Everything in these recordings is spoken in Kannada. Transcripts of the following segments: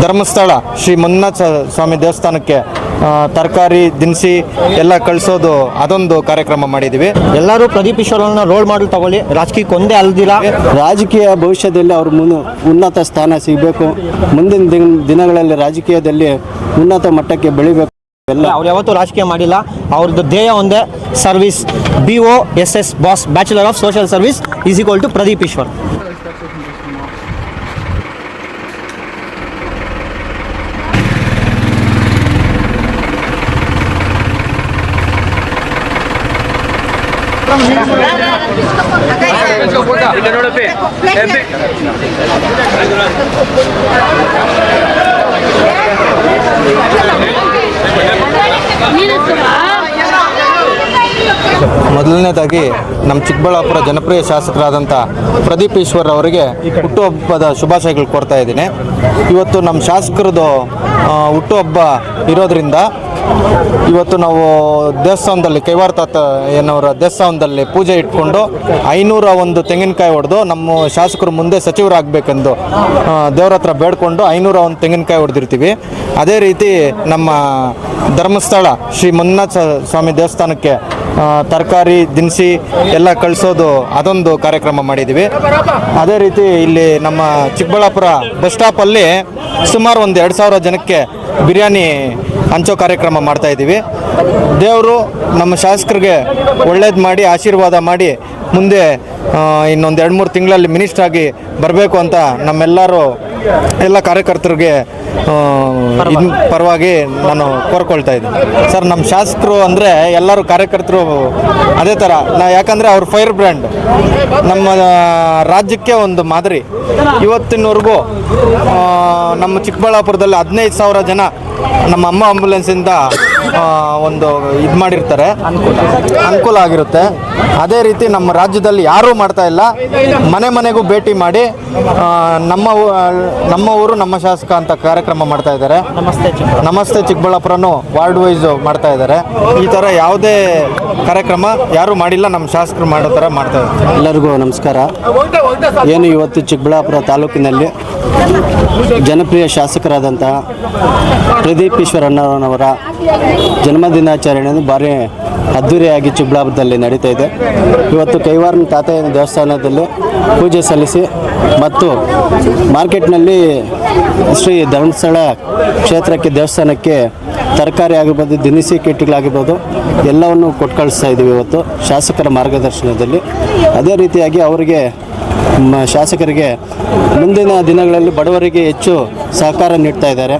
ಧರ್ಮಸ್ಥಳ ಶ್ರೀ ಮಂಜುನಾಥ ಸ್ವಾಮಿ ದೇವಸ್ಥಾನಕ್ಕೆ ತರಕಾರಿ ದಿನಸಿ ಎಲ್ಲ ಕಳಿಸೋದು ಅದೊಂದು ಕಾರ್ಯಕ್ರಮ ಮಾಡಿದ್ದೀವಿ ಎಲ್ಲರೂ ಪ್ರದೀಪ್ ಈಶ್ವರನ ರೋಲ್ ಮಾಡಲ್ ತಗೊಳ್ಳಿ. ರಾಜಕೀಯಕ್ಕೆ ಒಂದೇ ಅಲ್ದಿರ. ರಾಜಕೀಯ ಭವಿಷ್ಯದಲ್ಲಿ ಅವ್ರ ಮುನ್ ಉನ್ನತ ಸ್ಥಾನ ಸಿಗಬೇಕು. ಮುಂದಿನ ದಿನ- ದಿನಗಳಲ್ಲಿ ರಾಜಕೀಯದಲ್ಲಿ ಉನ್ನತ ಮಟ್ಟಕ್ಕೆ ಬೆಳಿಬೇಕು. ಎಲ್ಲ. ಅವ್ರು ಯಾವತ್ತೂ ರಾಜಕೀಯ ಮಾಡಿಲ್ಲ. ಅವ್ರದ್ದು ಧ್ಯೇಯ ಒಂದೇ service B O S S boss bachelor of social service is equal to Pradeep Eshwar. ಮೊದಲನೇದಾಗಿ ನಮ್ಮ ಚಿಕ್ಕಬಳ್ಳಾಪುರ ಜನಪ್ರಿಯ ಶಾಸಕರಾದಂಥ ಪ್ರದೀಪ್ ಈಶ್ವರ್ ಅವರಿಗೆ ಹುಟ್ಟುಹಬ್ಬದ ಶುಭಾಶಯಗಳು ಕೊಡ್ತಾ ಇದ್ದೀನಿ. ಇವತ್ತು ನಮ್ಮ ಶಾಸಕರದು ಹುಟ್ಟುಹಬ್ಬ ಇರೋದ್ರಿಂದ ಇವತ್ತು ನಾವು ದೇವಸ್ಥಾನದಲ್ಲಿ ಕೈವಾರ ತಾತ ಏನವರ ದೇವಸ್ಥಾನದಲ್ಲಿ ಪೂಜೆ ಇಟ್ಕೊಂಡು ಐನೂರ ಒಂದು ತೆಂಗಿನಕಾಯಿ ಹೊಡೆದು ನಮ್ಮ ಶಾಸಕರು ಮುಂದೆ ಸಚಿವರಾಗಬೇಕೆಂದು ದೇವ್ರ ಹತ್ರ ಬೇಡ್ಕೊಂಡು ಐನೂರ ಒಂದು ತೆಂಗಿನಕಾಯಿ ಹೊಡೆದಿರ್ತೀವಿ ಅದೇ ರೀತಿ ನಮ್ಮ ಧರ್ಮಸ್ಥಳ ಶ್ರೀ ಮಂಜುನಾಥ ಸ್ವಾಮಿ ದೇವಸ್ಥಾನಕ್ಕೆ ತರಕಾರಿ, ದಿನಸಿ ಎಲ್ಲ ಕಳಿಸೋದು ಅದೊಂದು ಕಾರ್ಯಕ್ರಮ ಮಾಡಿದ್ದೀವಿ. ಅದೇ ರೀತಿ ಇಲ್ಲಿ ನಮ್ಮ ಚಿಕ್ಕಬಳ್ಳಾಪುರ ಬಸ್ ಸ್ಟಾಪಲ್ಲಿ ಸುಮಾರು ಒಂದು ಎರಡು ಸಾವಿರ ಜನಕ್ಕೆ ಬಿರಿಯಾನಿ ಹಂಚೋ ಕಾರ್ಯಕ್ರಮ ಮಾಡ್ತಾ ಇದ್ದೀವಿ. ದೇವರು ನಮ್ಮ ಶಾಸಕರಿಗೆ ಒಳ್ಳೇದು ಮಾಡಿ, ಆಶೀರ್ವಾದ ಮಾಡಿ ಮುಂದೆ ಇನ್ನೊಂದು ಎರಡು ಮೂರು ತಿಂಗಳಲ್ಲಿ ಮಿನಿಸ್ಟ್ರಾಗಿ ಬರಬೇಕು ಅಂತ ನಮ್ಮೆಲ್ಲರೂ ಎಲ್ಲ ಕಾರ್ಯಕರ್ತರಿಗೆ ಪರವಾಗಿ ನಾನು ಕೋರ್ಕೊಳ್ತಾ ಇದ್ದೀನಿ. ಸರ್ ನಮ್ಮ ಶಾಸಕರು ಅಂದರೆ ಎಲ್ಲರೂ ಕಾರ್ಯಕರ್ತರು ಅದೇ ಥರ ನಾ ಯಾಕಂದರೆ ಅವ್ರ ಫೈರ್ ಬ್ರ್ಯಾಂಡ್. ನಮ್ಮ ರಾಜ್ಯಕ್ಕೆ ಒಂದು ಮಾದರಿ. ಇವತ್ತಿನವರೆಗೂ ನಮ್ಮ ಚಿಕ್ಕಬಳ್ಳಾಪುರದಲ್ಲಿ ಹದಿನೈದು ಸಾವಿರ ಜನ ನಮ್ಮ ಅಮ್ಮ ಆಂಬುಲೆನ್ಸಿಂದ ಒಂದು ಇದು ಮಾಡಿರ್ತಾರೆ. ಅನುಕೂಲ ಆಗಿರುತ್ತೆ. ಅದೇ ರೀತಿ ನಮ್ಮ ರಾಜ್ಯದಲ್ಲಿ ಯಾರೂ ಮಾಡ್ತಾ ಇಲ್ಲ. ಮನೆ ಮನೆಗೂ ಭೇಟಿ ಮಾಡಿ ನಮ್ಮ ನಮ್ಮ ಊರು ನಮ್ಮ ಶಾಸಕ ಅಂತ ಕಾರ್ಯಕ್ರಮ ಮಾಡ್ತಾ ಇದ್ದಾರೆ. ನಮಸ್ತೆ ನಮಸ್ತೆ ಚಿಕ್ಕಬಳ್ಳಾಪುರನು ವಾರ್ಡ್ ವೈಸ್ ಮಾಡ್ತಾ ಇದ್ದಾರೆ. ಈ ಥರ ಯಾವುದೇ ಕಾರ್ಯಕ್ರಮ ಯಾರು ಮಾಡಿಲ್ಲ ನಮ್ಮ ಶಾಸಕರು ಮಾಡೋ ಥರ ಮಾಡ್ತಾ ಇದ್ದಾರೆ. ಎಲ್ಲರಿಗೂ ನಮಸ್ಕಾರ. ಏನು ಇವತ್ತು ಚಿಕ್ಕಬಳ್ಳಾಪುರ ತಾಲೂಕಿನಲ್ಲಿ ಜನಪ್ರಿಯ ಶಾಸಕರಾದಂತಹ ಪ್ರದೀಪ್ ಈಶ್ವರಣ್ಣನವರ ಜನ್ಮದಿನಾಚರಣೆಯನ್ನು ಭಾರಿ ಅದ್ಧೂರಿಯಾಗಿ ಚಿಕ್ಕಬಳ್ಳಾಪುರದಲ್ಲಿ ನಡೀತಾ ಇದೆ. ಇವತ್ತು ಕೈವಾರನ ತಾತಯ್ಯನ ದೇವಸ್ಥಾನದಲ್ಲಿ ಪೂಜೆ ಸಲ್ಲಿಸಿ ಮತ್ತು ಮಾರ್ಕೆಟ್ನಲ್ಲಿ ಶ್ರೀ ಧರ್ಮಸ್ಥಳ ಕ್ಷೇತ್ರಕ್ಕೆ, ದೇವಸ್ಥಾನಕ್ಕೆ ತರಕಾರಿ ಆಗಿರ್ಬೋದು, ದಿನಸಿ ಕಿಟ್ಗಳಾಗಿರ್ಬೋದು, ಎಲ್ಲವನ್ನು ಕೊಟ್ಟು ಕಳಿಸ್ತಾ ಇದ್ದೀವಿ ಇವತ್ತು ಶಾಸಕರ ಮಾರ್ಗದರ್ಶನದಲ್ಲಿ. ಅದೇ ರೀತಿಯಾಗಿ ಅವರಿಗೆ ಶಾಸಕರಿಗೆ ಮುಂದಿನ ದಿನಗಳಲ್ಲಿ ಬಡವರಿಗೆ ಹೆಚ್ಚು ಸಹಕಾರ ನೀಡ್ತಾ ಇದ್ದಾರೆ.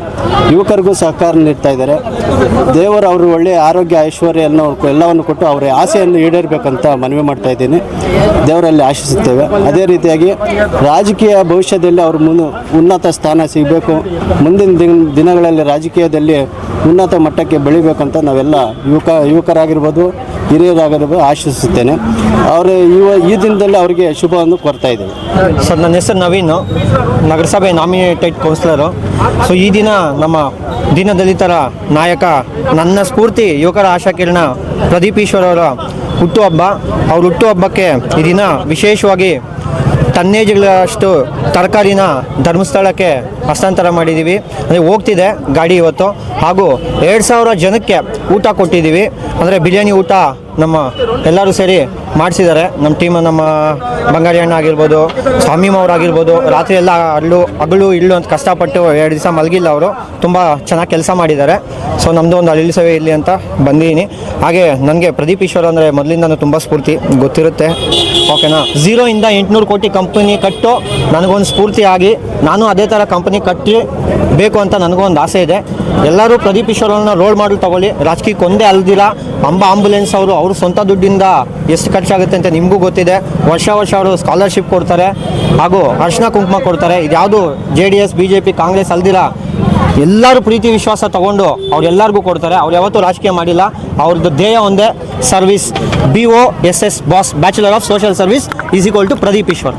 ಯುವಕರಿಗೂ ಸಹಕಾರ ನೀಡ್ತಾ ಇದ್ದಾರೆ. ದೇವರು ಅವರು ಒಳ್ಳೆಯ ಆರೋಗ್ಯ ಐಶ್ವರ್ಯವನ್ನು ಎಲ್ಲವನ್ನು ಕೊಟ್ಟು ಅವರ ಆಸೆಯನ್ನು ಈಡೇರಬೇಕಂತ ಮನವಿ ಮಾಡ್ತಾ ಇದ್ದೀನಿ. ದೇವರಲ್ಲಿ ಆಶಿಸುತ್ತೇವೆ. ಅದೇ ರೀತಿಯಾಗಿ ರಾಜಕೀಯ ಭವಿಷ್ಯದಲ್ಲಿ ಅವರು ಮುನ್, ಉನ್ನತ ಸ್ಥಾನ ಸಿಗಬೇಕು. ಮುಂದಿನ ದಿನ, ದಿನಗಳಲ್ಲಿ ರಾಜಕೀಯದಲ್ಲಿ ಉನ್ನತ ಮಟ್ಟಕ್ಕೆ ಬೆಳಿಬೇಕಂತ ನಾವೆಲ್ಲ ಯುವಕ, ಯುವಕರಾಗಿರ್ಬೋದು, ಹಿರಿಯರಾಗಿರ್ಬೋದು ಆಶಿಸುತ್ತೇನೆ. ಅವರು ಈ ದಿನದಲ್ಲಿ ಅವರಿಗೆ ಶುಭವನ್ನು ಕೊಡ್ತಾ ಸರ್, ನನ್ನ ಹೆಸರು ನವೀನು. ನಗರಸಭೆ ನಾಮಿನೇಟೆಡ್ ಕೌನ್ಸಿಲರು. ಸೊ, ಈ ದಿನ ನಮ್ಮ ದೀನದಲಿತರ ನಾಯಕ, ನನ್ನ ಸ್ಫೂರ್ತಿ ಯುವಕರ ಆಶಾಕಿರಣ ಪ್ರದೀಪ್ ಈಶ್ವರ್ ಅವರ ಹುಟ್ಟುಹಬ್ಬ. ಅವ್ರ ಹುಟ್ಟುಹಬ್ಬಕ್ಕೆ ಈ ದಿನ ವಿಶೇಷವಾಗಿ ಟನ್ನೇಜ್ಗಳಷ್ಟು ತರಕಾರಿನ ಧರ್ಮಸ್ಥಳಕ್ಕೆ ಹಸ್ತಾಂತರ ಮಾಡಿದ್ದೀವಿ. ಅಂದರೆ ಹೋಗ್ತಿದೆ ಗಾಡಿ ಇವತ್ತು. ಹಾಗೂ ಎರಡು ಸಾವಿರ ಜನಕ್ಕೆ ಊಟ ಕೊಟ್ಟಿದ್ದೀವಿ. ಅಂದರೆ ಬಿರಿಯಾನಿ ಊಟ ನಮ್ಮ ಎಲ್ಲರೂ ಸೇರಿ ಮಾಡಿಸಿದ್ದಾರೆ. ನಮ್ಮ ಟೀಮ್ ನಮ್ಮ ಬಂಗಾರಿ ಅಣ್ಣ ಆಗಿರ್ಬೋದು, ಸ್ವಾಮಿ ಆಗಿರ್ಬೋದು, ರಾತ್ರಿ ಎಲ್ಲ ಅಳ್ಳು ಅಗಳು ಇಳ್ಳು ಅಂತ ಕಷ್ಟಪಟ್ಟು ಎರಡು ದಿವಸ ಮಲಗಿಲ್ಲ ಅವರು. ತುಂಬ ಚೆನ್ನಾಗಿ ಕೆಲಸ ಮಾಡಿದ್ದಾರೆ. ಸೊ ನಮ್ಮದು ಒಂದು ಅಳಿಲು ಸೇವೆ ಇರಲಿ ಅಂತ ಬಂದಿದ್ದೀನಿ ಹಾಗೆ ನನಗೆ ಪ್ರದೀಪ್ ಈಶ್ವರ್ ಅಂದರೆ ಮೊದಲಿಂದನೂ ತುಂಬ ಸ್ಫೂರ್ತಿ ಗೊತ್ತಿರುತ್ತೆ. ಓಕೆನಾ? ಝೀರೋಯಿಂದ ಎಂಟುನೂರು ಕೋಟಿ ಕಂಪನಿ ಕಟ್ಟು, ನನಗೊಂದು ಸ್ಫೂರ್ತಿ ಆಗಿ ನಾನು ಅದೇ ಥರ ಕಂಪನಿ ಕಟ್ಟಿ ಬೇಕು ಅಂತ ನನಗೂ ಒಂದು ಆಸೆ ಇದೆ. ಎಲ್ಲರೂ ಪ್ರದೀಪ್ ಈಶ್ವರನ್ನ ರೋಲ್ ಮಾಡಲ್ ತಗೊಳ್ಳಿ. ರಾಜಕೀಯಕ್ಕೆ ಒಂದೇ ಅಲ್ದಿರ. ಅಂಬ ಆಂಬುಲೆನ್ಸ್ ಅವರು, ಅವ್ರ ಸ್ವಂತ ದುಡ್ಡಿಂದ ಎಷ್ಟು ಖರ್ಚಾಗುತ್ತೆ ಅಂತ ನಿಮಗೂ ಗೊತ್ತಿದೆ. ವರ್ಷ ವರ್ಷ ಅವರು ಸ್ಕಾಲರ್ಶಿಪ್ ಕೊಡ್ತಾರೆ. ಹಾಗೂ ಅರ್ಶನ ಕುಂಕುಮ ಕೊಡ್ತಾರೆ. ಇದ್ಯಾವುದು J D S B J P Congress ಅಲ್ದಿರ? ಎಲ್ಲರೂ ಪ್ರೀತಿ ವಿಶ್ವಾಸ ತಗೊಂಡು ಅವ್ರೆಲ್ಲರಿಗೂ ಕೊಡ್ತಾರೆ. ಅವ್ರು ಯಾವತ್ತೂ ರಾಜಕೀಯ ಮಾಡಿಲ್ಲ. ಅವ್ರದ್ದು ಧ್ಯೇಯ ಒಂದೇ service B O S S boss bachelor of social service is equal to Pradeep Eshwar